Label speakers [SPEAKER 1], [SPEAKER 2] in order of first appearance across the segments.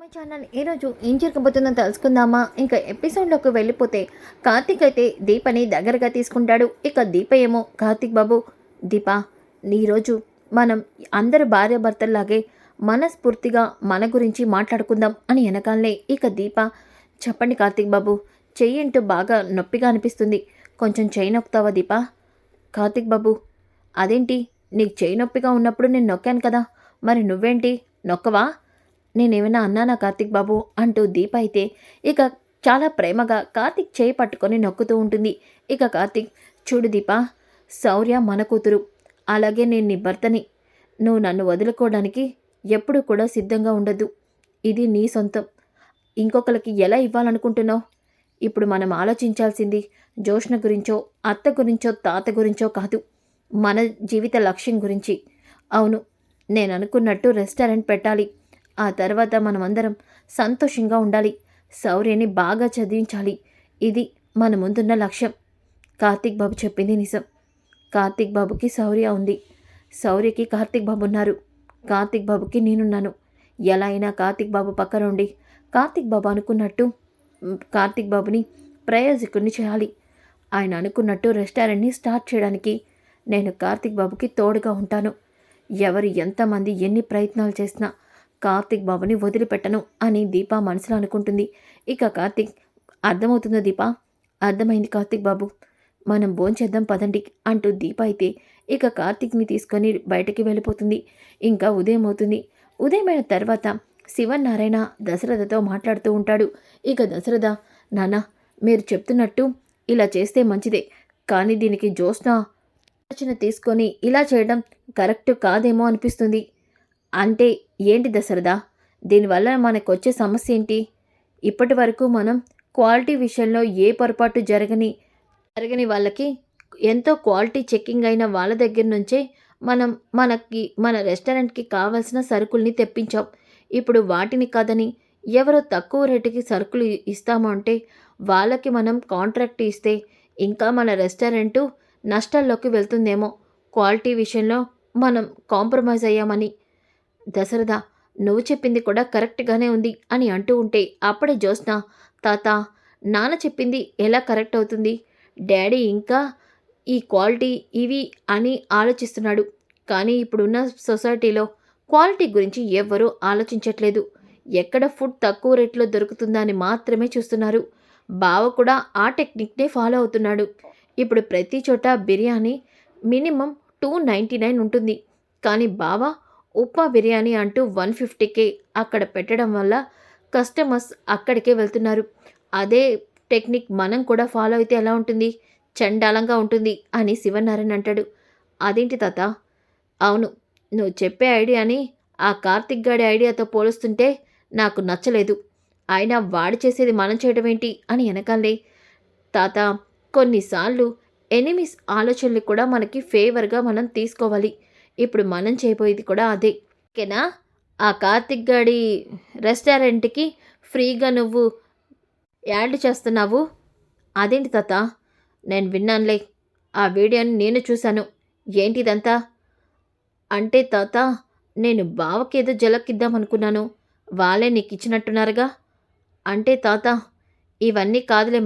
[SPEAKER 1] My channel ఈరోజు ఏం జరగబోతుందో తెలుసుకుందామా? ఇంకా ఎపిసోడ్లోకి వెళ్ళిపోతే కార్తీక్ అయితే దీపని దగ్గరగా తీసుకుంటాడు. ఇక దీప ఏమో కార్తీక్ బాబు దీప ఈరోజు మనం అందరు భార్యాభర్తల్లాగే మనస్ఫూర్తిగా మన గురించి మాట్లాడుకుందాం అని వెనకాలనే ఇక దీప చెప్పండి కార్తీక్ బాబు చెయ్యి అంటూ బాగా నొప్పిగా అనిపిస్తుంది. కొంచెం చెయ్యి నొక్కుతావా దీప? కార్తీక్ బాబు అదేంటి? నీకు చెయ్యి నొప్పిగా ఉన్నప్పుడు నేను నొక్కాను కదా. మరి నువ్వేంటి? నొక్కవా? నేనేమైనా అన్నానా కార్తిక్ బాబు? అంటూ దీప అయితే ఇక చాలా ప్రేమగా కార్తిక్ చేయి పట్టుకొని నొక్కుతూ ఉంటుంది. ఇక కార్తిక్ చూడు దీప శౌర్య మన కూతురు. అలాగే నేను నీ భర్తని. నువ్వు నన్ను వదులుకోవడానికి ఎప్పుడూ కూడా సిద్ధంగా ఉండదు ఇది నీ సొంతం. ఇంకొకరికి ఎలా ఇవ్వాలనుకుంటున్నావు? ఇప్పుడు మనం ఆలోచించాల్సింది జోష్ణ గురించో అత్త గురించో తాత గురించో కాదు. మన జీవిత లక్ష్యం గురించి. అవును నేను అనుకున్నట్టు రెస్టారెంట్ పెట్టాలి. ఆ తర్వాత మనమందరం సంతోషంగా ఉండాలి. శౌర్యని బాగా చదివించాలి. ఇది మన ముందున్న లక్ష్యం. కార్తీక్ బాబు చెప్పింది నిజం. కార్తీక్ బాబుకి శౌర్య ఉంది. శౌర్యకి కార్తీక్ బాబు ఉన్నారు. కార్తీక్ బాబుకి నేనున్నాను. ఎలా అయినా కార్తీక్ బాబు పక్కన ఉండి కార్తీక్ బాబు అనుకున్నట్టు కార్తీక్ బాబుని ప్రయోజకుడిని చేయాలి. ఆయన అనుకున్నట్టు రెస్టారెంట్ని స్టార్ట్ చేయడానికి నేను కార్తీక్ బాబుకి తోడుగా ఉంటాను. ఎవరు ఎంతమంది ఎన్ని ప్రయత్నాలు చేసినా కార్తీక్ బాబుని వదిలిపెట్టను అని దీప మనసులో అనుకుంటుంది. ఇక కార్తీక్ అర్థమవుతుందా దీప? అర్థమైంది కార్తీక్ బాబు. మనం భోంచేద్దాం పదండి అంటూ దీప అయితే ఇక కార్తీక్ని తీసుకొని బయటకి వెళ్ళిపోతుంది. ఇంకా ఉదయం అవుతుంది. ఉదయమైన తర్వాత శివనారాయణ దశరథతో మాట్లాడుతూ ఉంటాడు. ఇక దశరథ నాన్న మీరు చెప్తున్నట్టు ఇలా చేస్తే మంచిదే. కానీ దీనికి జ్యోత్స్న ఆలోచన తీసుకొని ఇలా చేయడం కరెక్ట్ కాదేమో అనిపిస్తుంది. అంటే ఏంటి దశరథ? దీనివల్ల మనకు వచ్చే సమస్య ఏంటి ఇప్పటి వరకు మనం క్వాలిటీ విషయంలో ఏ పొరపాటు జరగని జరగని వాళ్ళకి ఎంతో క్వాలిటీ చెక్కింగ్ అయిన వాళ్ళ దగ్గర నుంచే మనం మనకి మన రెస్టారెంట్కి కావాల్సిన సరుకుల్ని తెప్పించాం. ఇప్పుడు వాటిని కాదని ఎవరో తక్కువ రేటుకి సరుకులు ఇస్తాము అంటే వాళ్ళకి మనం కాంట్రాక్ట్ ఇస్తే ఇంకా మన రెస్టారెంటు నష్టాల్లోకి వెళ్తుందేమో. క్వాలిటీ విషయంలో మనం కాంప్రమైజ్ అయ్యామని దశరథ నువ్వు చెప్పింది కూడా కరెక్ట్గానే ఉంది అని అంటూ ఉంటే అప్పుడే జ్యోత్స్న తాత నాన్న చెప్పింది ఎలా కరెక్ట్ అవుతుంది? డాడీ ఇంకా ఈ క్వాలిటీ ఇవి అని ఆలోచిస్తున్నాడు. కానీ ఇప్పుడున్న సొసైటీలో క్వాలిటీ గురించి ఎవ్వరూ ఆలోచించట్లేదు. ఎక్కడ ఫుడ్ తక్కువ రేట్లో దొరుకుతుందా అని మాత్రమే చూస్తున్నారు. బావ కూడా ఆ టెక్నిక్నే ఫాలో అవుతున్నాడు. ఇప్పుడు ప్రతి చోట biryani minimum two ninety nine ఉంటుంది. కానీ బావ ఉప్మా బిర్యానీ అంటూ వన్ ఫిఫ్టీకే అక్కడ పెట్టడం వల్ల కస్టమర్స్ అక్కడికే వెళ్తున్నారు. అదే టెక్నిక్ మనం కూడా ఫాలో అయితే ఎలా ఉంటుంది? చండాలంగా ఉంటుంది అని శివనారాయణ అంటాడు. అదేంటి తాత? అవును నువ్వు చెప్పే ఐడియాని ఆ కార్తిక్ గాడి ఐడియాతో పోలుస్తుంటే నాకు నచ్చలేదు. అయినా వాడు చేసేది మనం చేయడం ఏంటి అని వెనకాలే. తాత కొన్నిసార్లు ఎనిమిస్ ఆలోచనలు కూడా మనకి ఫేవర్గా మనం తీసుకోవాలి. ఇప్పుడు మనం చేయబోయేది కూడా అదే. ఓకేనా? ఆ కార్తిక్ గడి రెస్టారెంట్కి ఫ్రీగా నువ్వు యాడ్ చేస్తున్నావు? అదేంటి తాత? నేను విన్నానులే. ఆ వీడియోని నేను చూశాను. ఏంటిదంతా అంటే తాత నేను బావకేదో జలకిద్దాం అనుకున్నాను. వాళ్ళే నీకు ఇచ్చినట్టున్నారుగా అంటే తాత ఇవన్నీ కాదులే.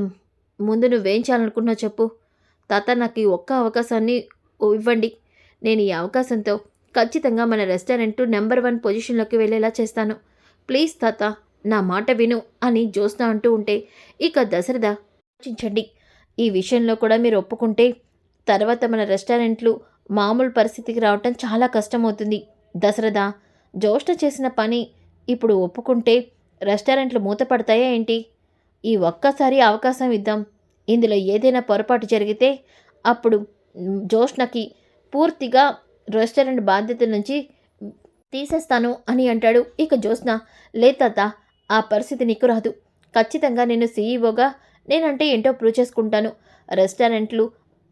[SPEAKER 1] ముందు నువ్వేం చేయాలనుకున్నావు చెప్పు. తాత నాకు ఈ ఒక్క అవకాశాన్ని ఇవ్వండి. నేను ఈ అవకాశంతో ఖచ్చితంగా మన రెస్టారెంట్ నెంబర్ వన్ పొజిషన్లోకి వెళ్ళేలా చేస్తాను. ప్లీజ్ తాత నా మాట విను అని జ్యోత్స్న అంటూ ఉంటే ఇక దశరథ ఆలోచించండి. ఈ విషయంలో కూడా మీరు ఒప్పుకుంటే తర్వాత మన రెస్టారెంట్లు మామూలు పరిస్థితికి రావటం చాలా కష్టమవుతుంది. దశరథ జ్యోష్ణ చేసిన పని ఇప్పుడు ఒప్పుకుంటే రెస్టారెంట్లు మూతపడతాయా ఏంటి? ఈ ఒక్కసారి అవకాశం ఇద్దాం. ఇందులో ఏదైనా పొరపాటు జరిగితే అప్పుడు జోష్నకి జ్యోష్ణకి పూర్తిగా రెస్టారెంట్ బాధ్యత నుంచి తీసేస్తాను అని అంటాడు. ఇక జ్యోత్స్న లే తాత ఆ పరిస్థితి నీకు రాదు. ఖచ్చితంగా నేను సీఈఓగా నేనంటే ఏంటో ప్రూవ్ చేసుకుంటాను. రెస్టారెంట్లు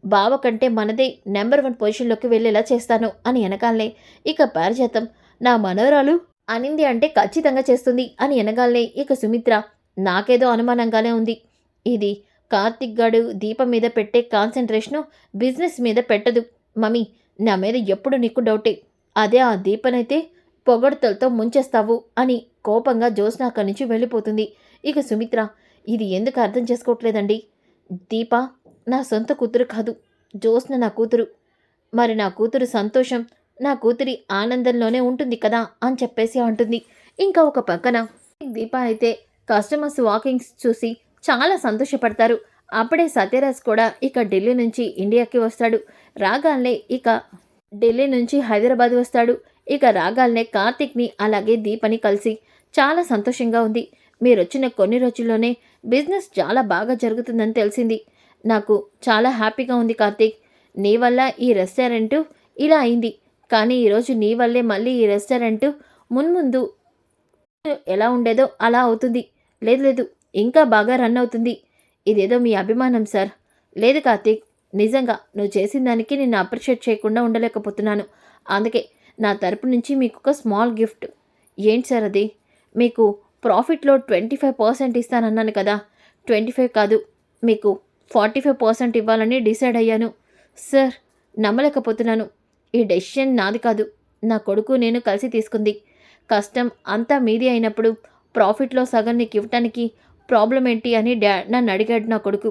[SPEAKER 1] బావ కంటే మనదే నెంబర్ వన్ పొజిషన్లోకి వెళ్ళేలా చేస్తాను అని వెనకాలనే ఇక పారిజాతం నా మనోరాలు అనింది అంటే ఖచ్చితంగా చేస్తుంది అని వెనగాలనే ఇక సుమిత్ర నాకేదో అనుమానంగానే ఉంది. ఇది కార్తిక్ గడు దీపం మీద పెట్టే కాన్సన్ట్రేషను బిజినెస్ మీద పెట్టదు. మమ్మీ నా మీద ఎప్పుడు నీకు డౌటే? అదే ఆ దీపనైతే పొగడ్తలతో ముంచేస్తావు అని కోపంగా జ్యోత్స్న అక్కడి నుంచి వెళ్ళిపోతుంది. ఇక సుమిత్ర ఇది ఎందుకు అర్థం చేసుకోవట్లేదండి? దీప నా సొంత కూతురు కాదు. జ్యోత్స్న నా కూతురు. మరి నా కూతురు సంతోషం నా కూతురి ఆనందంలోనే ఉంటుంది కదా అని చెప్పేసి అంటుంది. ఇంకా ఒక పక్కన దీప అయితే కస్టమర్స్ వాకింగ్స్ చూసి చాలా సంతోషపడతారు. అప్పుడే సత్యరాజ్ కూడా ఇక ఢిల్లీ నుంచి ఇండియాకి వస్తాడు. రాగాల్నే ఇక ఢిల్లీ నుంచి హైదరాబాద్ వస్తాడు. ఇక రాగాల్నే కార్తిక్ని అలాగే దీపని కలిసి చాలా సంతోషంగా ఉంది. మీరు వచ్చిన కొన్ని రోజుల్లోనే బిజినెస్ చాలా బాగా జరుగుతుందని తెలిసింది. నాకు చాలా హ్యాపీగా ఉంది కార్తీక్. నీ వల్ల ఈ రెస్టారెంటు ఇలా అయింది. కానీ ఈరోజు నీ వల్లే మళ్ళీ ఈ రెస్టారెంట్ మున్ముందు ఎలా ఉండేదో అలా అవుతుంది. లేదు లేదు ఇంకా బాగా రన్ అవుతుంది. ఇదేదో మీ అభిమానం సార్. లేదు కార్తీక్ నిజంగా నువ్వు చేసిన దానికి నేను అప్రిషియేట్ చేయకుండా ఉండలేకపోతున్నాను. అందుకే నా తరపు నుంచి మీకు ఒక స్మాల్ గిఫ్ట్. ఏంటి సార్ అది? మీకు ప్రాఫిట్లో ట్వంటీ ఫైవ్ పర్సెంట్ ఇస్తానన్నాను కదా. ట్వంటీ ఫైవ్ కాదు మీకు ఫార్టీ ఫైవ్ పర్సెంట్ ఇవ్వాలని డిసైడ్ అయ్యాను. సార్ నమ్మలేకపోతున్నాను. ఈ డెసిషన్ నాది కాదు. నా కొడుకు నేను కలిసి తీసుకుంది. కష్టం అంతా మీది అయినప్పుడు ప్రాఫిట్లో సగం నీకు ఇవ్వటానికి ప్రాబ్లం ఏంటి అని డా నన్ను అడిగాడు నా కొడుకు.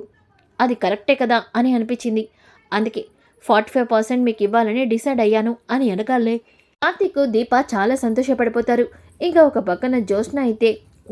[SPEAKER 1] అది కరెక్టే కదా అని అనిపించింది. అందుకే ఫార్టీ ఫైవ్ పర్సెంట్ మీకు ఇవ్వాలని డిసైడ్ అయ్యాను అని అనగాలే. కార్తీక్ దీప చాలా సంతోషపడిపోతారు. ఇంకా ఒక పక్కన జ్యోత్స్న అయితే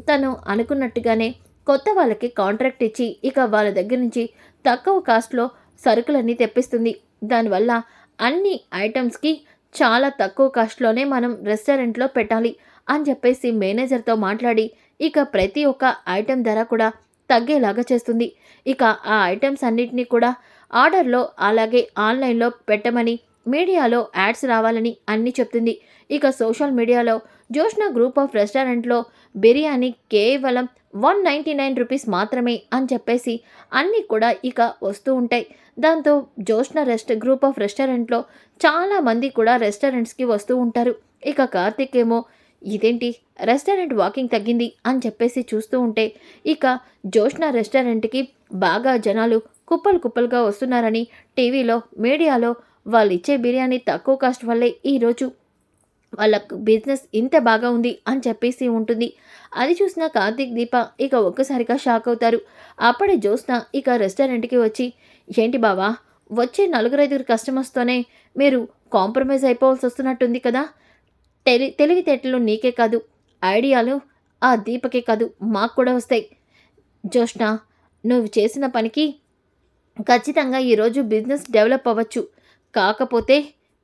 [SPEAKER 1] తను అనుకున్నట్టుగానే కొత్త వాళ్ళకి కాంట్రాక్ట్ ఇచ్చి ఇక వాళ్ళ దగ్గర నుంచి తక్కువ కాస్ట్లో సరుకులన్నీ తెప్పిస్తుంది. దానివల్ల అన్ని ఐటమ్స్కి చాలా తక్కువ కాస్ట్లోనే మనం రెస్టారెంట్లో పెట్టాలి అని చెప్పేసి మేనేజర్తో మాట్లాడి ఇక ప్రతి ఒక్క ఐటెం ధర కూడా తగ్గేలాగా చేస్తుంది. ఇక ఆ ఐటమ్స్ అన్నిటినీ కూడా ఆర్డర్లో అలాగే ఆన్లైన్లో పెట్టమని మీడియాలో యాడ్స్ రావాలని అన్నీ చెప్తుంది. ఇక సోషల్ మీడియాలో జోష్న గ్రూప్ ఆఫ్ రెస్టారెంట్లో బిర్యానీ కేవలం వన్ నైంటీ నైన్ రూపీస్ మాత్రమే అని చెప్పేసి అన్నీ కూడా ఇక వస్తూ ఉంటాయి. దాంతో జోష్న రెస్ట్ గ్రూప్ ఆఫ్ రెస్టారెంట్లో చాలా మంది కూడా రెస్టారెంట్స్కి వస్తూ ఉంటారు. ఇక కార్తిక్ ఏమో ఇదేంటి? రెస్టారెంట్ వాకింగ్ తగ్గింది అని చెప్పేసి చూస్తూ ఉంటే ఇక జోష్నా రెస్టారెంట్కి బాగా జనాలు కుప్పలు కుప్పలుగా వస్తున్నారని టీవీలో మీడియాలో వాళ్ళు ఇచ్చే బిర్యానీ తక్కువ కాస్ట్ వల్లే ఈరోజు వాళ్ళకు బిజినెస్ ఇంత బాగా ఉంది అని చెప్పేసి ఉంటుంది. అది చూసిన కార్తీక్ దీప ఇక ఒక్కసారిగా షాక్ అవుతారు. అప్పుడే జ్యోత్స్న ఇక రెస్టారెంట్కి వచ్చి ఏంటి బావా వచ్చే నలుగురైదుగురు కస్టమర్స్తోనే మీరు కాంప్రమైజ్ అయిపోవాల్సి వస్తున్నట్టుంది కదా? తెలి తెలివితేటలు నీకే కాదు ఐడియాలు ఆ దీపకే కాదు మాకు కూడా వస్తాయి. జ్యోష్ణ నువ్వు చేసిన పనికి ఖచ్చితంగా ఈరోజు బిజినెస్ డెవలప్ అవ్వచ్చు. కాకపోతే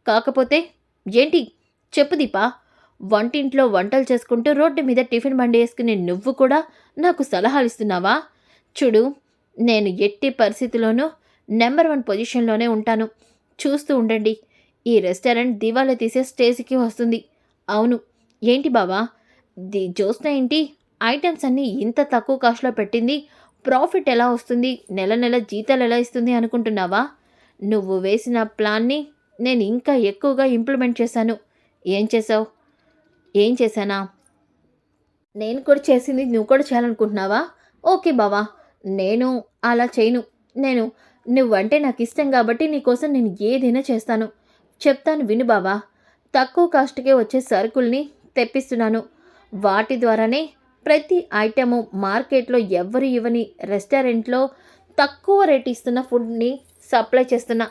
[SPEAKER 1] కాకపోతే ఏంటి? చెప్పు దీపా. వంటింట్లో వంటలు చేసుకుంటూ రోడ్డు మీద టిఫిన్ బండి వేసుకునే నువ్వు కూడా నాకు సలహాలు ఇస్తున్నావా? చూడు నేను ఎట్టి పరిస్థితిలోనూ నెంబర్ వన్ పొజిషన్లోనే ఉంటాను. చూస్తూ ఉండండి. ఈ రెస్టారెంట్ దివాలా తీసే స్టేజ్కి వస్తుంది. అవును. ఏంటి బావా? ది జ్యోత్స్న ఏంటి? ఐటమ్స్ అన్నీ ఇంత తక్కువ కాస్ట్లో పెట్టింది. ప్రాఫిట్ ఎలా వస్తుంది? నెల నెల జీతాలు ఎలా ఇస్తుంది అనుకుంటున్నావా? నువ్వు వేసిన ప్లాన్ని నేను ఇంకా ఎక్కువగా ఇంప్లిమెంట్ చేశాను. ఏం చేసావు ఏం చేశానా? నేను కూడా చేసింది నువ్వు కూడా చేయాలనుకుంటున్నావా? ఓకే బావా. నేను అలా చేయను. నేను నువ్వంటే నాకు ఇష్టం కాబట్టి నీకోసం నేను ఏదైనా చేస్తాను. చెప్తాను విను బావా. తక్కువ కాస్ట్కే వచ్చే సరుకుల్ని తెప్పిస్తున్నాను. వాటి ద్వారానే ప్రతి ఐటెము మార్కెట్లో ఎవరు ఇవ్వని రెస్టారెంట్లో తక్కువ రేట్ ఇస్తున్న ఫుడ్ని సప్లై చేస్తున్నా.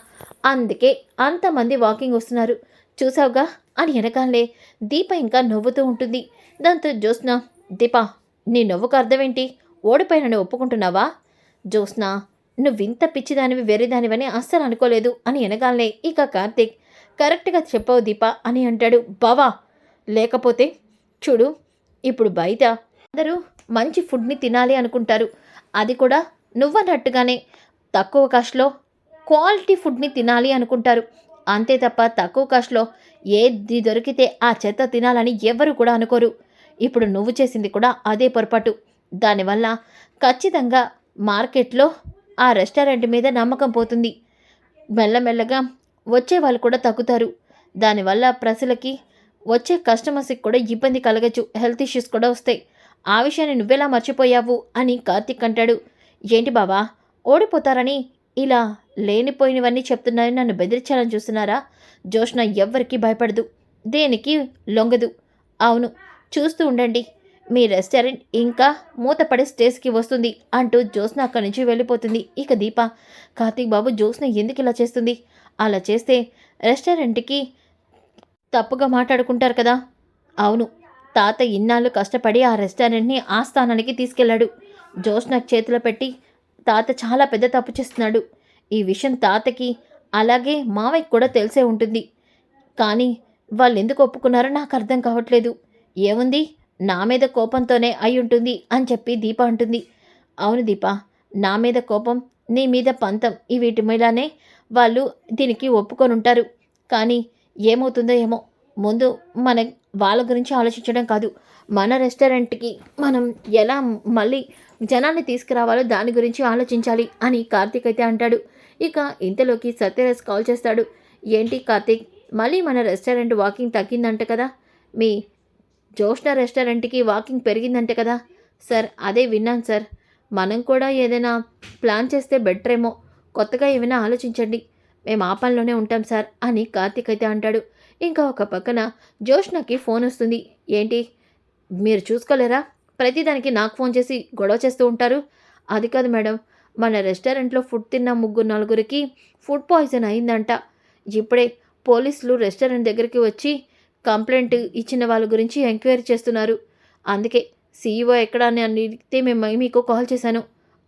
[SPEAKER 1] అందుకే అంతమంది వాకింగ్ వస్తున్నారు. చూసావుగా? అని వెనకాలే దీప ఇంకా నవ్వుతూ ఉంటుంది. దాంతో జ్యోత్స్న దీప నీ నవ్వుకు అర్థమేంటి? ఓడిపోయినని నువ్వు ఒప్పుకుంటున్నావా? జ్యోత్స్న నువ్వింత పిచ్చిదానివి వేరేదానివని అస్సలు అనుకోలేదు అని వెనకాలనే ఇక కార్తీక్ కరెక్ట్గా చెప్పవు దీప అని అంటాడు. బావా లేకపోతే చూడు ఇప్పుడు బయట అందరూ మంచి ఫుడ్ని తినాలి అనుకుంటారు. అది కూడా నువ్వన్నట్టుగానే. తక్కువ కాస్ట్లో క్వాలిటీ ఫుడ్ని తినాలి అనుకుంటారు. అంతే తప్ప తక్కువ కాస్ట్లో ఏది దొరికితే ఆ చెత్త తినాలని ఎవరు కూడా అనుకోరు. ఇప్పుడు నువ్వు చేసింది కూడా అదే పొరపాటు. దానివల్ల ఖచ్చితంగా మార్కెట్లో ఆ రెస్టారెంట్ మీద నమ్మకం పోతుంది. మెల్లమెల్లగా వచ్చే వాళ్ళు కూడా తగ్గుతారు. దానివల్ల ప్రజలకి వచ్చే కస్టమర్స్కి కూడా ఇబ్బంది కలగచ్చు. హెల్త్ ఇష్యూస్ కూడా వస్తాయి. ఆ విషయాన్ని నువ్వెలా మర్చిపోయావు? అని కార్తిక్ అంటాడు. ఏంటి బావా? ఓడిపోతారని ఇలా లేనిపోయినవన్నీ చెప్తున్నారని నన్ను బెదిరించాలని చూస్తున్నారా? జోష్న ఎవ్వరికీ భయపడదు. దేనికి? లొంగదు. అవును. చూస్తూ ఉండండి. మీ రెస్టారెంట్ ఇంకా మూతపడే స్టేజ్కి వస్తుంది అంటూ జ్యోత్స్న అక్కడి నుంచి వెళ్ళిపోతుంది. ఇక దీప కార్తీక్ బాబు జ్యోత్స్న ఎందుకు ఇలా చేస్తుంది? అలా చేస్తే రెస్టారెంట్కి తప్పుగా మాట్లాడుకుంటారు కదా. అవును తాత ఇన్నాళ్ళు కష్టపడి ఆ రెస్టారెంట్ని ఆ స్థానానికి తీసుకెళ్ళాడు జ్యోత్స్న చేతిలో పెట్టి తాత చాలా పెద్ద తప్పు చేస్తున్నాడు. ఈ విషయం తాతకి అలాగే మావయ్యకి కూడా తెలిసే ఉంటుంది. కానీ వాళ్ళు ఎందుకు ఒప్పుకున్నారో నాకు అర్థం కావట్లేదు. ఏముంది నా మీద కోపంతోనే అయి ఉంటుంది అని చెప్పి దీప అంటుంది. అవును దీప నా మీద కోపం నీ మీద పంతం ఈ వీటి మీదనే వాళ్ళు దీనికి ఒప్పుకొని ఉంటారు కానీ ఏమవుతుందో ఏమో. ముందు మన వాళ్ళ గురించి ఆలోచించడం కాదు. మన రెస్టారెంట్కి మనం ఎలా మళ్ళీ జనాన్ని తీసుకురావాలో దాని గురించి ఆలోచించాలి అని కార్తీక్ అయితే అంటాడు. ఇక ఇంతలోకి సత్యరాజ్ కాల్ చేస్తాడు. ఏంటి కార్తీక్? మళ్ళీ మన రెస్టారెంట్ వాకింగ్ తగ్గిందంట కదా. మీ జోష్న రెస్టారెంట్కి వాకింగ్ పెరిగిందంట కదా. సార్ అదే విన్నాను సార్. మనం కూడా ఏదైనా ప్లాన్ చేస్తే బెటర్ ఏమో కొత్తగా ఏమైనా ఆలోచించండి. మేము ఆ పనిలోనే ఉంటాం సార్ అని కార్తీక్ అయితే అంటాడు. ఇంకా ఒక పక్కన జోష్నకి ఫోన్ వస్తుంది. ఏంటి? మీరు చూసుకోలేరా? ప్రతిదానికి నాకు ఫోన్ చేసి గొడవ చేస్తూ ఉంటారు. అది కాదు మేడం మన రెస్టారెంట్లో ఫుడ్ తిన్న ముగ్గురు నలుగురికి ఫుడ్ పాయిజన్ అయిందంట. ఇప్పుడే పోలీసులు రెస్టారెంట్ దగ్గరికి వచ్చి కంప్లైంట్ ఇచ్చిన వాళ్ళ గురించి ఎంక్వైరీ చేస్తున్నారు. అందుకే సీఈఓ ఎక్కడ అని అడిగితే మేము మీకు కాల్ చేశాను.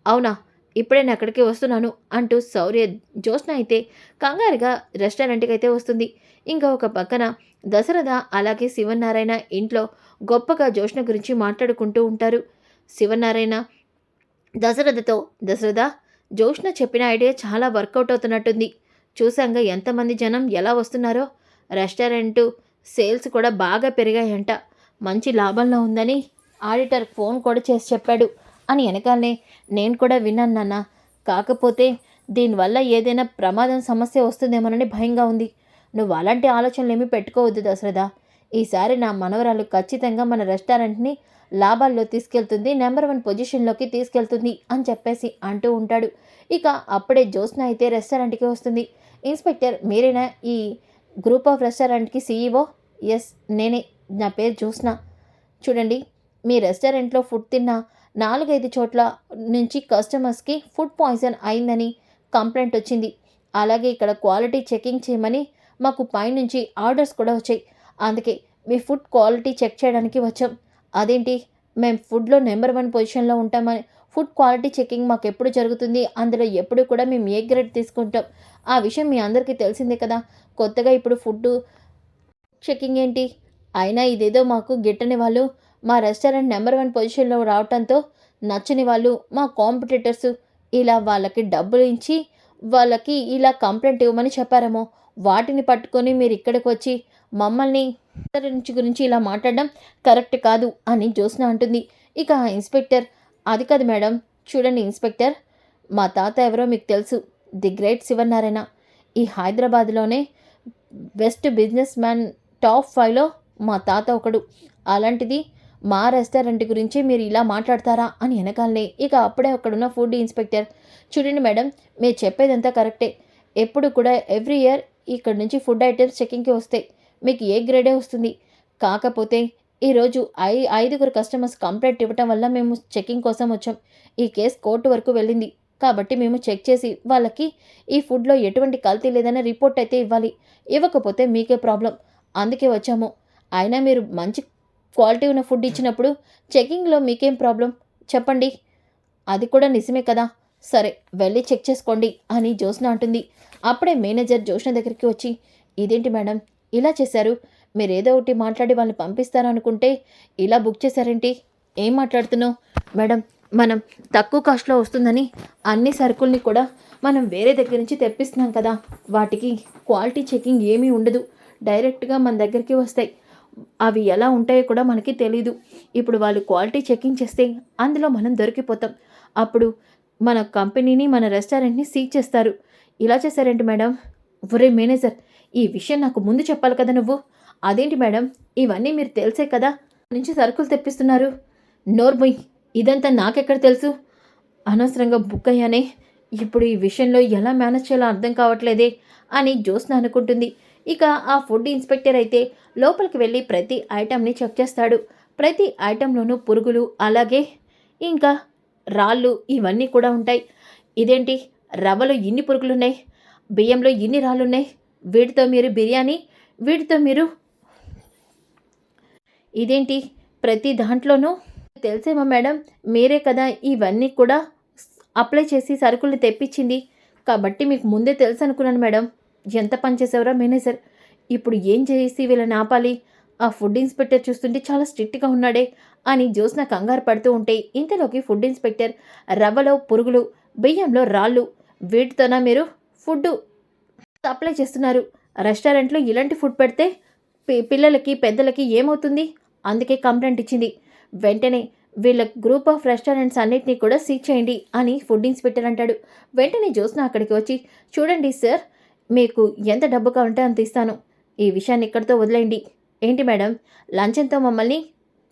[SPEAKER 1] అవునా? ఇప్పుడే నేను అక్కడికి వస్తున్నాను అంటూ శౌర్య జ్యోత్స్న అయితే కంగారుగా రెస్టారెంట్కి అయితే వస్తుంది. ఇంకా ఒక పక్కన దశరథ అలాగే శివనారాయణ ఇంట్లో గొప్పగా జ్యోత్స్న గురించి మాట్లాడుకుంటూ ఉంటారు. శివనారాయణ దశరథతో దశరథ జ్యోత్స్న చెప్పిన ఐడియా చాలా వర్కౌట్ అవుతున్నట్టుంది. చూసాంగా ఎంతమంది జనం ఎలా వస్తున్నారో. రెస్టారెంటు సేల్స్ కూడా బాగా పెరిగాయంట. మంచి లాభంలో ఉందని ఆడిటర్ ఫోన్ కూడా చేసి చెప్పాడు. అని వెనకాలనే నేను కూడా విన్నాను నాన్న. కాకపోతే దీనివల్ల ఏదైనా ప్రమాదం సమస్య వస్తుందేమోనని భయంగా ఉంది. నువ్వు అలాంటి ఆలోచనలు ఏమీ పెట్టుకోవద్దు దశరథ. ఈసారి నా మనవరాలు ఖచ్చితంగా మన రెస్టారెంట్ని లాభాల్లో తీసుకెళ్తుంది నెంబర్ వన్ పొజిషన్లోకి తీసుకెళ్తుంది అని చెప్పేసి అంటూ ఉంటాడు. ఇక అప్పుడే జ్యోత్స్న అయితే రెస్టారెంట్కి వస్తుంది. ఇన్స్పెక్టర్ మీరేనా ఈ గ్రూప్ ఆఫ్ రెస్టారెంట్కి సీఈఓ ఎస్ నేనే. నా పేరు జ్యోత్స్న. చూడండి మీ రెస్టారెంట్లో ఫుడ్ తిన్న నాలుగైదు చోట్ల నుంచి కస్టమర్స్కి ఫుడ్ పాయిజన్ అయిందని కంప్లైంట్ వచ్చింది. అలాగే ఇక్కడ క్వాలిటీ చెకింగ్ చేయమని మాకు పైనుంచి ఆర్డర్స్ కూడా వచ్చాయి. అందుకే మీ ఫుడ్ క్వాలిటీ చెక్ చేయడానికి వచ్చాం. అదేంటి? మేము ఫుడ్లో నెంబర్ వన్ పొజిషన్లో ఉంటామని ఫుడ్ క్వాలిటీ చెకింగ్ మాకు ఎప్పుడు జరుగుతుంది? అందులో ఎప్పుడు కూడా మేము ఏ గ్రేడ్ తీసుకుంటాం? ఆ విషయం మీ అందరికీ తెలిసిందే కదా? కొత్తగా ఇప్పుడు ఫుడ్ చెకింగ్ ఏంటి? అయినా ఇదేదో మాకు గిట్టని వాళ్ళు మా రెస్టారెంట్ నెంబర్ వన్ పొజిషన్లో రావటంతో నచ్చని వాళ్ళు మా కాంపిటేటర్స్ ఇలా వాళ్ళకి డబ్బులు ఇచ్చి వాళ్ళకి ఇలా కంప్లైంట్ ఇవ్వమని చెప్పారేమో. వాటిని పట్టుకొని మీరు ఇక్కడికి వచ్చి మమ్మల్ని నుంచి గురించి ఇలా మాట్లాడడం కరెక్ట్ కాదు అని జ్యోత్స్న అంటుంది. ఇక ఆ ఇన్స్పెక్టర్ అది కాదు మేడం చూడండి ఇన్స్పెక్టర్ మా తాత ఎవరో మీకు తెలుసు ది గ్రేట్ శివనారాయణ. ఈ హైదరాబాద్లోనే బెస్ట్ బిజినెస్ మ్యాన్ టాప్ ఫైవ్లో మా తాత ఒకడు. అలాంటిది మా రెస్టారెంట్ గురించి మీరు ఇలా మాట్లాడతారా అని వెనకాలనే ఇక అప్పుడే అక్కడున్న ఫుడ్ ఇన్స్పెక్టర్ చూడండి మేడం మీరు చెప్పేదంతా కరెక్టే. ఎప్పుడు కూడా ఎవ్రీ ఇయర్ ఇక్కడ నుంచి ఫుడ్ ఐటమ్స్ చెకింగ్కి వస్తాయి. మీకు ఏ గ్రేడే వస్తుంది? కాకపోతే ఈరోజు ఐ ఐదుగురు కస్టమర్స్ కంప్లైంట్ ఇవ్వటం వల్ల మేము చెకింగ్ కోసం వచ్చాం. ఈ కేసు కోర్టు వరకు వెళ్ళింది. కాబట్టి మేము చెక్ చేసి వాళ్ళకి ఈ ఫుడ్లో ఎటువంటి కల్తీ లేదనే రిపోర్ట్ అయితే ఇవ్వాలి. ఇవ్వకపోతే మీకే ప్రాబ్లం. అందుకే వచ్చాము. అయినా మీరు మంచి క్వాలిటీ ఉన్న ఫుడ్ ఇచ్చినప్పుడు చెకింగ్లో మీకేం ప్రాబ్లం? చెప్పండి. అది కూడా నిజమే కదా. సరే వెళ్ళి చెక్ చేసుకోండి అని జ్యోత్స్న అంటుంది. అప్పుడే మేనేజర్ జ్యోత్స్న దగ్గరికి వచ్చి ఇదేంటి మేడం? ఇలా చేశారు. మీరు ఏదో ఒకటి మాట్లాడి వాళ్ళని పంపిస్తారు అనుకుంటే ఇలా బుక్ చేశారేంటి? ఏం మాట్లాడుతున్నావు? మేడం మనం తక్కువ కాస్ట్లో వస్తుందని అన్ని సరుకుల్ని కూడా మనం వేరే దగ్గర నుంచి తెప్పిస్తున్నాం కదా. వాటికి క్వాలిటీ చెకింగ్ ఏమీ ఉండదు. డైరెక్ట్గా మన దగ్గరికి వస్తాయి. అవి ఎలా ఉంటాయో కూడా మనకి తెలీదు. ఇప్పుడు వాళ్ళు క్వాలిటీ చెకింగ్ చేస్తే అందులో మనం దొరికిపోతాం. అప్పుడు మన కంపెనీని మన రెస్టారెంట్ని సీజ్ చేస్తారు. ఇలా చేశారేంటి మేడం? ఒరే మేనేజర్ ఈ విషయం నాకు ముందు చెప్పాలి కదా నువ్వు? అదేంటి మేడం? ఇవన్నీ మీరు తెలిసే కదా? నుంచి సరుకులు తెప్పిస్తున్నారు. నోర్బొయ్ ఇదంతా నాకెక్కడ తెలుసు? అనవసరంగా బుక్ అయ్యానే. ఇప్పుడు ఈ విషయంలో ఎలా మేనేజ్ చేయాలో అర్థం కావట్లేదే అని జ్యోత్స్న అనుకుంటుంది. ఇక ఆ ఫుడ్ ఇన్స్పెక్టర్ అయితే లోపలికి వెళ్ళి ప్రతి ఐటెంని చెక్ చేస్తాడు. ప్రతి ఐటెంలోనూ పురుగులు అలాగే ఇంకా రాళ్ళు ఇవన్నీ కూడా ఉంటాయి. ఇదేంటి? రవ్వలో ఇన్ని పురుగులున్నాయి. బియ్యంలో ఇన్ని రాళ్ళున్నాయి. వీటితో మీరు బిర్యానీ వీటితో మీరు ఇదేంటి? ప్రతి దాంట్లోనూ తెలిసేమో మేడం మీరే కదా ఇవన్నీ కూడా అప్లై చేసి సరుకుల్ని తెప్పించింది. కాబట్టి మీకు ముందే తెలుసు అనుకున్నాను మేడం. ఎంత పనిచేసేవరా మేనేజర్? ఇప్పుడు ఏం చేసి వీళ్ళని ఆపాలి? ఆ ఫుడ్ ఇన్స్పెక్టర్ చూస్తుంటే చాలా స్ట్రిక్ట్గా ఉన్నాడే అని జ్యోత్స్న కంగారు పడుతూ ఉంటే ఇంతలోకి ఫుడ్ ఇన్స్పెక్టర్ రవ్వలో పురుగులు బియ్యంలో రాళ్ళు వీటితోన మీరు ఫుడ్ సప్లై చేస్తున్నారు. రెస్టారెంట్లో ఇలాంటి ఫుడ్ పెడితే పి- పిల్లలకి పెద్దలకి ఏమవుతుంది? అందుకే కంప్లైంట్ ఇచ్చింది. వెంటనే వీళ్ళ గ్రూప్ ఆఫ్ రెస్టారెంట్స్ అన్నిటినీ కూడా సీజ్ చేయండి అని ఫుడ్ ఇన్స్పెక్టర్ అంటాడు. వెంటనే జ్యోత్స్న అక్కడికి వచ్చి చూడండి సార్ మీకు ఎంత డబ్బు కావాలంటే అంత ఇస్తాను. ఈ విషయాన్ని ఇక్కడితో వదిలేయండి. ఏంటి మేడం? లంచంతో మమ్మల్ని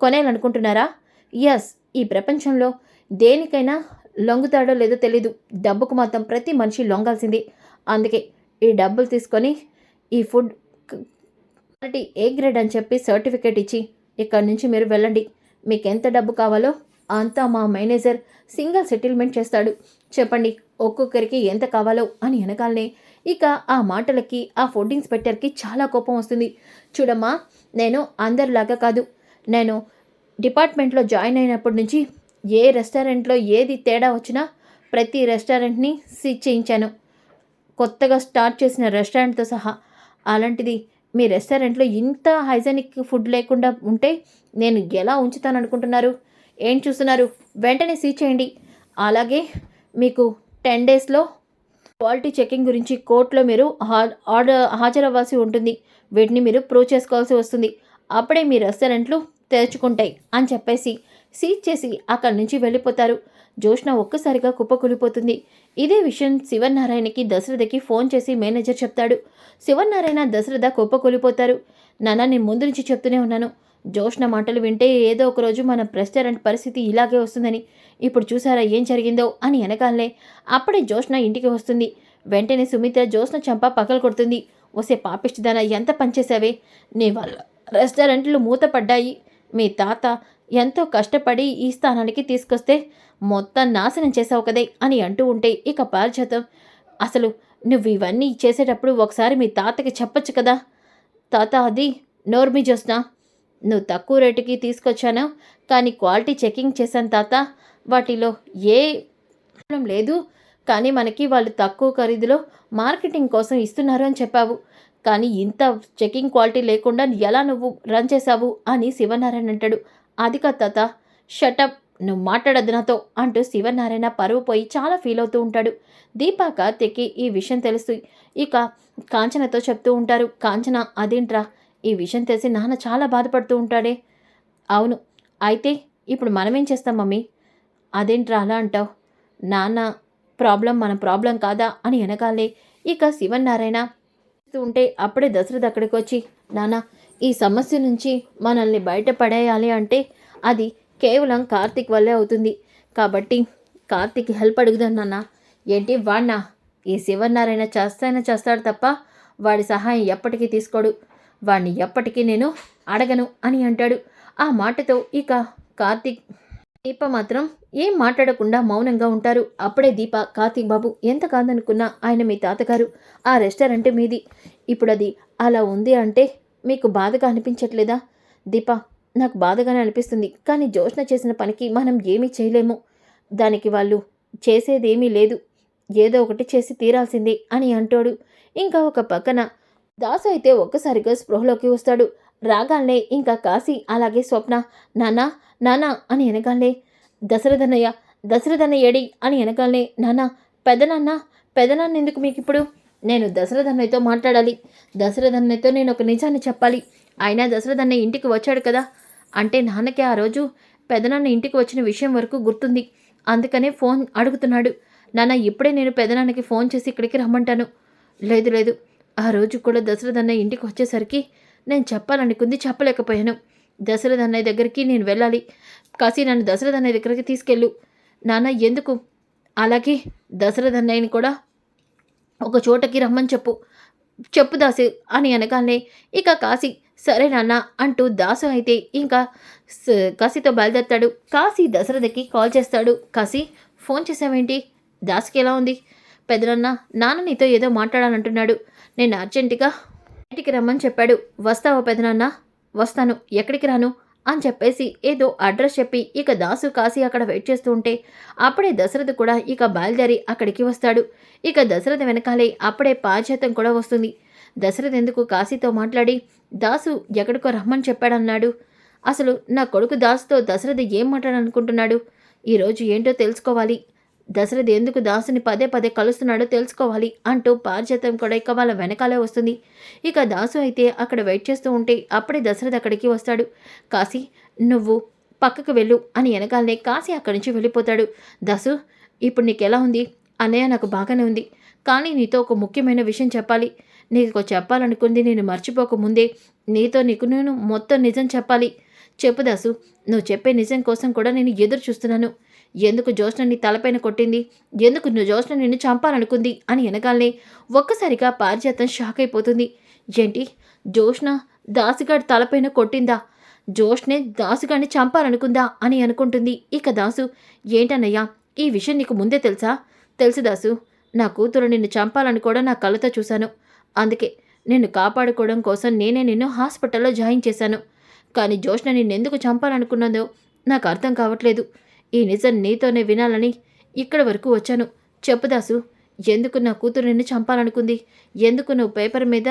[SPEAKER 1] కొనేయాలనుకుంటున్నారా? ఎస్ ఈ ప్రపంచంలో దేనికైనా లొంగుతాడో లేదో తెలీదు. డబ్బుకు మాత్రం ప్రతి మనిషి లొంగాల్సింది. అందుకే ఈ డబ్బులు తీసుకొని ఈ ఫుడ్ క్వాలిటీ ఏ గ్రేడ్ అని చెప్పి సర్టిఫికేట్ ఇచ్చి ఇక్కడి నుంచి మీరు వెళ్ళండి. మీకు ఎంత డబ్బు కావాలో అంతా మా మేనేజర్ సింగిల్ సెటిల్మెంట్ చేస్తాడు. చెప్పండి ఒక్కొక్కరికి ఎంత కావాలో అని వెనకాలనే ఇక ఆ మాటలకి ఆ ఫుడ్ ఇన్స్పెక్టర్కి చాలా కోపం వస్తుంది. చూడమ్మా నేను అందరిలాగా కాదు. నేను డిపార్ట్మెంట్లో జాయిన్ అయినప్పటి నుంచి ఏ రెస్టారెంట్లో ఏది తేడా వచ్చినా ప్రతి రెస్టారెంట్ని సీజ్ చేయించాను కొత్తగా స్టార్ట్ చేసిన రెస్టారెంట్తో సహా. అలాంటిది మీ రెస్టారెంట్లో ఇంత హైజెనిక్ ఫుడ్ లేకుండా ఉంటే నేను ఎలా ఉంచుతాను అనుకుంటున్నారు ఏం చూస్తున్నారు? వెంటనే సీజ్ చేయండి. అలాగే మీకు టెన్ డేస్లో క్వాలిటీ చెకింగ్ గురించి కోర్టులో మీరు హా- ఆర్డర్ హాజరవ్వాల్సి ఉంటుంది. వీటిని మీరు ప్రూవ్ చేసుకోవాల్సి వస్తుంది. అప్పుడే మీ రెస్టారెంట్లు తెరుచుకుంటాయి అని చెప్పేసి సీజ్ చేసి అక్కడి నుంచి వెళ్ళిపోతారు. జోష్న ఒక్కసారిగా కుప్పకూలిపోతుంది. ఇదే విషయం శివనారాయణకి దశరథకి ఫోన్ చేసి మేనేజర్ చెప్తాడు. శివనారాయణ దశరథ కుప్పకూలిపోతారు. నాన్న నేను ముందు నుంచి చెప్తూనే ఉన్నాను. జోష్ణ మాటలు వింటే ఏదో ఒక రోజు మన రెస్టారెంట్ పరిస్థితి ఇలాగే వస్తుందని. ఇప్పుడు చూసారా ఏం జరిగిందో అని వెనకాలనే అప్పుడే జోష్ణ ఇంటికి వస్తుంది. వెంటనే సుమిత్ర జోష్ణ చంప పగలు కొడుతుంది. వసే పాపిష్టిదాన ఎంత పనిచేసావే నీ వల్ల రెస్టారెంట్లు మూతపడ్డాయి. మీ తాత ఎంతో కష్టపడి ఈ స్థానానికి తీసుకొస్తే మొత్తం నాశనం చేసావు కదే అని అంటూ ఉంటే ఇక పారిజాతం. అసలు నువ్వు ఇవన్నీ చేసేటప్పుడు ఒకసారి మీ తాతకి చెప్పొచ్చు కదా? తాత అది నోర్మి జోస్నా నువ్వు తక్కువ రేటుకి తీసుకొచ్చాను? కానీ క్వాలిటీ చెకింగ్ చేశాను తాత. వాటిలో ఏ ప్రాబ్లం లేదు. కానీ మనకి వాళ్ళు తక్కువ ఖరీదులో మార్కెటింగ్ కోసం ఇస్తున్నారు అని చెప్పావు. కానీ ఇంత చెకింగ్ క్వాలిటీ లేకుండా ఎలా నువ్వు రన్ చేశావు అని శివనారాయణ అంటాడు. అది కాదు తాత. షటప్ నువ్వు మాట్లాడద్దు నాతో అంటూ శివనారాయణ పరువు పోయి చాలా ఫీల్ అవుతూ ఉంటాడు. దీపా కార్తిక్కి ఈ విషయం తెలుస్తూ ఇక కాంచనతో చెప్తూ ఉంటారు. కాంచన అదేంట్రా? ఈ విషయం తెలిసి నాన్న చాలా బాధపడుతూ ఉంటాడే. అవును అయితే ఇప్పుడు మనమేం చేస్తాం మమ్మీ? అదేంట్రా అలా అంటావు? నాన్న ప్రాబ్లం మన ప్రాబ్లం కాదా అని వెనకాలే ఇక శివన్నారాయణ చేస్తూ ఉంటే అప్పుడే దశరథ్ అక్కడికి వచ్చి నాన్న ఈ సమస్య నుంచి మనల్ని బయటపడేయాలి అంటే అది కేవలం కార్తిక్ వల్లే అవుతుంది. కాబట్టి కార్తిక్ హెల్ప్ అడుగుదాం నాన్న. ఏంటి వాడినా ఈ శివన్నారాయణ చేస్తానే చేస్తాడు తప్ప వాడి సహాయం ఎప్పటికీ తీసుకోడు. వాణ్ణి ఎప్పటికీ నేను అడగను అని అంటాడు. ఆ మాటతో ఇక కార్తిక్ దీప మాత్రం ఏం మాట్లాడకుండా మౌనంగా ఉంటారు. అప్పుడే దీప కార్తీక్ బాబు ఎంత కాదనుకున్నా ఆయన మీ తాతగారు ఆ రెస్టారెంట్ మీది. ఇప్పుడు అది అలా ఉంది అంటే మీకు బాధగా అనిపించట్లేదా? దీప నాకు బాధగానే అనిపిస్తుంది. కానీ జోష్న చేసిన పనికి మనం ఏమీ చేయలేము. దానికి వాళ్ళు చేసేదేమీ లేదు. ఏదో ఒకటి చేసి తీరాల్సిందే అని అంటాడు. ఇంకా ఒక పక్కన దాసు అయితే ఒక్కసారిగా స్పృహలోకి వస్తాడు. రాగానే ఇంకా కాశీ అలాగే స్వప్న నానా నానా అని వెనకాలే దశరథనయ్య దశరథనయ్యడి అని వెనకాలనే నానా పెదనాన్న పెదనాన్న ఎందుకు మీకు ఇప్పుడు నేను దశరథన్నయ్యతో మాట్లాడాలి. దశరథన్నయ్యతో నేను ఒక నిజాన్ని చెప్పాలి. అయినా దశరథన్నయ్య ఇంటికి వచ్చాడు కదా? అంటే నాన్నకి ఆ రోజు పెదనాన్న ఇంటికి వచ్చిన విషయం వరకు గుర్తుంది. అందుకనే ఫోన్ అడుగుతున్నాడు. నాన్న ఇప్పుడే నేను పెదనాన్నకి ఫోన్ చేసి ఇక్కడికి రమ్మంటాను. లేదు లేదు. ఆ రోజు కూడా దశరథ అన్నయ్య ఇంటికి వచ్చేసరికి నేను చెప్పాలనుకుంది చెప్పలేకపోయాను. దశరథ అన్నయ్య దగ్గరికి నేను వెళ్ళాలి. కాసి నన్ను దశరథ అన్నయ్య దగ్గరికి తీసుకెళ్ళు. నాన్న ఎందుకు? అలాగే దశరథ అన్నయ్యని కూడా ఒక చోటకి రమ్మని చెప్పు. చెప్పు దాసు అని అనగానే ఇక కాశీ సరే నాన్న అంటూ దాసు అయితే ఇంకా కాశీతో బయలుదేరతాడు. కాశీ దశరథకి కాల్ చేస్తాడు. కాశీ ఫోన్ చేసావేంటి? దాసుకి ఎలా ఉంది? పెదనన్న నాన్న నీతో ఏదో మాట్లాడాలంటున్నాడు. నేను అర్జెంటుగా ఇంటికి రమ్మని చెప్పాడు. వస్తావా పెదనాన్న? వస్తాను. ఎక్కడికి రాను? అని చెప్పేసి ఏదో అడ్రస్ చెప్పి ఇక దాసు కాశీ అక్కడ వెయిట్ చేస్తూ ఉంటే అప్పుడే దశరథ్ కూడా ఇక బయలుదేరి అక్కడికి వస్తాడు. ఇక దశరథ వెనకాలే అప్పుడే పాశ్చాత్యం కూడా వస్తుంది. దశరథ్ ఎందుకు కాశీతో మాట్లాడి దాసు ఎక్కడికో రమ్మని చెప్పాడన్నాడు. అసలు నా కొడుకు దాసుతో దశరథ ఏం మాట్లాడాలనుకుంటున్నాడు? ఈరోజు ఏంటో తెలుసుకోవాలి. దశరథ ఎందుకు దాసుని పదే పదే కలుస్తున్నాడో తెలుసుకోవాలి అంటూ పారిజాతం కూడా ఇక వాళ్ళ వెనకాలే వస్తుంది. ఇక దాసు అయితే అక్కడ వెయిట్ చేస్తూ ఉంటే అప్పుడే దశరథ్ అక్కడికి వస్తాడు. కాశీ నువ్వు పక్కకు వెళ్ళు అని వెనకాలనే కాశీ అక్కడి నుంచి వెళ్ళిపోతాడు. దాసు ఇప్పుడు నీకు ఎలా ఉంది? అన్నయ్య నాకు బాగానే ఉంది. కానీ నీతో ఒక ముఖ్యమైన విషయం చెప్పాలి. నీకు చెప్పాలనుకుంది నేను మర్చిపోక ముందే నీతో నీకు నేను మొత్తం నిజం చెప్పాలి. చెప్పు దాసు నువ్వు చెప్పే నిజం కోసం కూడా నేను ఎదురు చూస్తున్నాను. ఎందుకు జోష్న తలపైన కొట్టింది? ఎందుకు నువ్వు జోష్న నిన్ను చంపాలనుకుంది? అని అనగానే ఒక్కసారిగా పారిజాతం షాక్ అయిపోతుంది. ఏంటి? జ్యోష్ణ దాసుగాడి తలపైన కొట్టిందా? జోష్నే దాసుగాడిని చంపాలనుకుందా? అని అనుకుంటుంది ఇక దాసు. ఏంటన్నయ్యా ఈ విషయం నీకు ముందే తెలుసా? తెలుసు దాసు. నా కూతురు నిన్ను చంపాలని కూడా నా కళ్ళతో చూశాను. అందుకే నిన్ను కాపాడుకోవడం కోసం నేనే నిన్ను హాస్పిటల్లో జాయిన్ చేశాను. కానీ జోష్న నిన్నెందుకు చంపాలనుకున్నదో నాకు అర్థం కావట్లేదు. ఈ నిజం నీతోనే వినాలని ఇక్కడి వరకు వచ్చాను. చెప్పుదాసు ఎందుకు నా కూతురు నిన్ను చంపాలనుకుంది? ఎందుకు నువ్వు పేపర్ మీద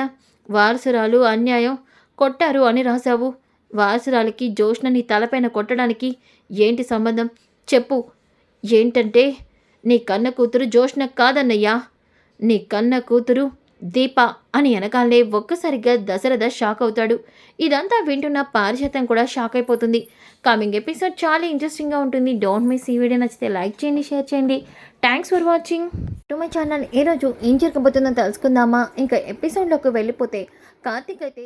[SPEAKER 1] వారసురాలు అన్యాయం కొట్టారు అని రాశావు? వారసురాలికి జోష్ణ నీ తలపైన కొట్టడానికి ఏంటి సంబంధం? చెప్పు. ఏంటంటే నీ కన్న కూతురు జోష్ణ కాదన్నయ్యా. నీ కన్న కూతురు దీప అని వెనకాలనే ఒక్కసారిగా దశరథ షాక్ అవుతాడు. ఇదంతా వింటున్న పారిజాతం కూడా షాక్ అయిపోతుంది. కమింగ్ ఎపిసోడ్ చాలా ఇంట్రెస్టింగ్గా ఉంటుంది. డోంట్ మిస్ ఈ వీడియో నచ్చితే లైక్ చేయండి షేర్ చేయండి. Thanks for watching to my channel ఈరోజు ఏం జరగబోతుందో తెలుసుకుందామా? ఇంకా ఎపిసోడ్లోకి వెళ్ళిపోతే కార్తీక్ అయితే